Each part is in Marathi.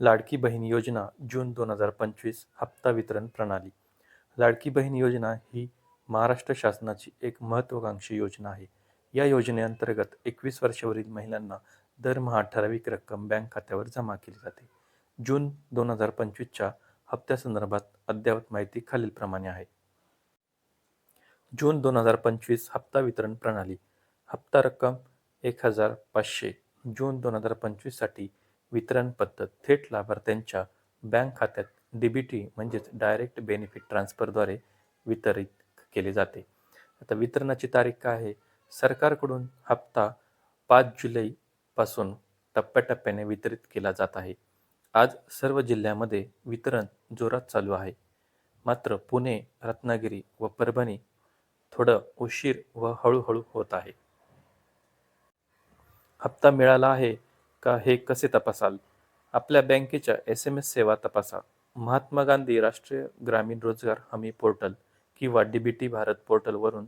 लाडकी बहीण योजना जून दोन हजार पंचवीस हप्ता वितरण प्रणाली. लाडकी बहीण योजना ही महाराष्ट्र शासनाची एक महत्त्वाकांक्षी योजना आहे. या योजनेअंतर्गत एकवीस वर्षावरील महिलांना दरमहा ठराविक रक्कम बँक खात्यावर जमा केली जाते. जून दोन हजार पंचवीसच्या हप्त्यासंदर्भात अद्ययावत माहिती खालीलप्रमाणे आहे. जून दोन हजार पंचवीस हप्ता वितरण प्रणाली. हप्ता रक्कम एक हजार पाचशे. जून दोन हजार पंचवीससाठी वितरण पद्धत थेट लाभार्थ्यांच्या बँक खात्यात डीबीटी म्हणजेच डायरेक्ट बेनिफिट ट्रान्सफरद्वारे वितरित केले जाते. आता वितरणाची तारीख काय आहे? सरकारकडून हप्ता पाच जुलैपासून टप्प्याटप्प्याने वितरित केला जात आहे. आज सर्व जिल्ह्यामध्ये वितरण जोरात चालू आहे. मात्र पुणे रत्नागिरी व परभणी थोडं उशीर व हळूहळू होत आहे. हप्ता मिळाला आहे का हे कसे तपासाल? आपल्या बँकेच्या एस एम एस सेवा तपासा. महात्मा गांधी राष्ट्रीय ग्रामीण रोजगार हमी पोर्टल किंवा डी बी टी भारत पोर्टलवरून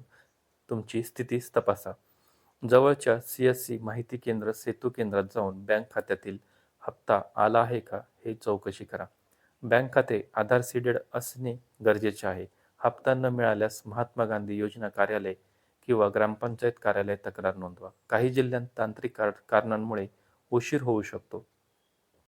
तुमची स्थिती तपासा. जवळच्या सी एस सी माहिती केंद्र सेतू केंद्रात जाऊन बँक खात्यातील हप्ता आला आहे का हे चौकशी करा. बँक खाते आधार सीडेड असणे गरजेचे आहे. हप्ता न मिळाल्यास महात्मा गांधी योजना कार्यालय किंवा ग्रामपंचायत कार्यालय तक्रार नोंदवा. काही जिल्ह्यांत तांत्रिक कार कारणांमुळे उशीर होऊ शकतो.